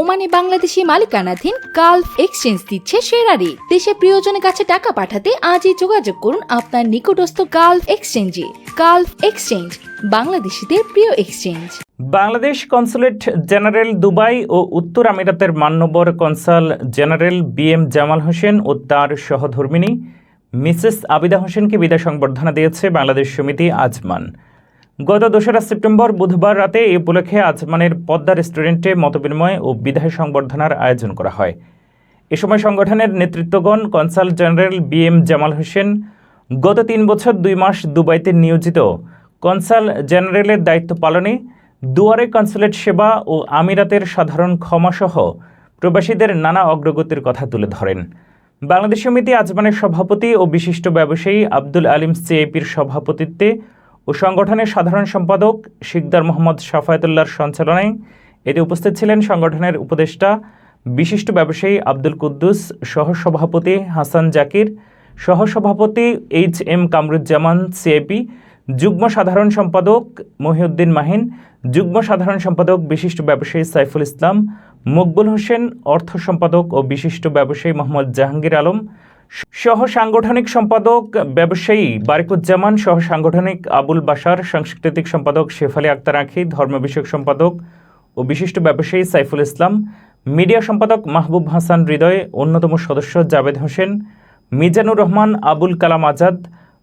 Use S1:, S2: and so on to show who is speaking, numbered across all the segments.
S1: ওমানে বাংলাদেশি মালিকানাধীন Gulf exchange দিচ্ছে সেরা রেট দেশে প্রিয়জনের কাছে টাকা পাঠাতে আজই যোগাযোগ করুন আপনার নিকটস্থ গালফ এক্সচেঞ্জে। গালফ এক্সচেঞ্জ, বাংলাদেশিদের প্রিয় exchange.
S2: Bangladesh consulate general Dubai ও উত্তর আমিরাতের মান্যবর consul general B M Jamal Hossain ও তার সহধর্মিনী মিসেস আবিদা হোসেনকে বিদায় সংবর্ধনা দিয়েছে বাংলাদেশ সমিতি আজমান। গত দোসরা সেপ্টেম্বর বুধবার রাতে এই উপলক্ষে আজমানের পদ্মা রেস্টুরেন্টে মতবিনিময় ও বিদায় সংবর্ধনার আয়োজন করা হয়। এ সময় সংগঠনের নেতৃত্বগণ consul general B M Jamal Hossain, গত তিন বছর দুই মাস দুবাইতে নিয়োজিত কনসাল জেনারেলের দায়িত্ব পালনে দুয়ারে কনসুলেট সেবা ও আমিরাতের সাধারণ ক্ষমাসহ প্রবাসীদের নানা অগ্রগতির কথা তুলে ধরেন। বাংলাদেশ সমিতি আজমানের সভাপতি ও বিশিষ্ট ব্যবসায়ী আব্দুল আলিম সিএপির সভাপতিত্বে ও সংগঠনের সাধারণ সম্পাদক শিকদার মোহাম্মদ সাফায়তুল্লাহর সঞ্চালনায় এতে উপস্থিত ছিলেন সংগঠনের উপদেষ্টা, বিশিষ্ট ব্যবসায়ী আব্দুল কুদ্দুস, সহসভাপতি হাসান জাকির, সহসভাপতি এইচ এম কামরুজ্জামান সিএপি যুগ্ম সাধারণ সম্পাদক মহিউদ্দিন মাহিন, যুগ্ম সাধারণ সম্পাদক বিশিষ্ট ব্যবসায়ী সাইফুল ইসলাম, মকবুল হোসেন, অর্থ সম্পাদক ও বিশিষ্ট ব্যবসায়ী মোহাম্মদ জাহাঙ্গীর আলম সহ সাংগঠনিক সম্পাদক, ব্যবসায়ী বারিকুজ্জামান, সহ সাংগঠনিক আবুল বাসার সাংস্কৃতিক সম্পাদক শেফালি আক্তার আখি, ধর্ম বিষয়ক সম্পাদক ও বিশিষ্ট ব্যবসায়ী সাইফুল ইসলাম, মিডিয়া সম্পাদক মাহবুব হাসান হৃদয়, অন্যতম সদস্য জাবেদ হোসেন, মিজানুর রহমান, আবুল কালাম আজাদ,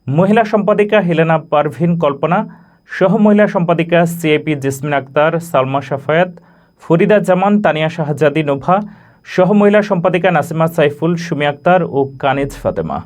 S2: মহিলা সম্পাদিকা হেলেনা পারভিন কল্পনা, সহ মহিলা সম্পাদিকা সিএপি জেসমিন আক্তার, সালমা সাফায়াত ফরিদা জামান, তানিয়া শাহজাদি নোভা সহ মহিলা সম্পাদিকা নাসিমা সাইফুল সুমি আক্তার ও কানিজ ফাতেমা।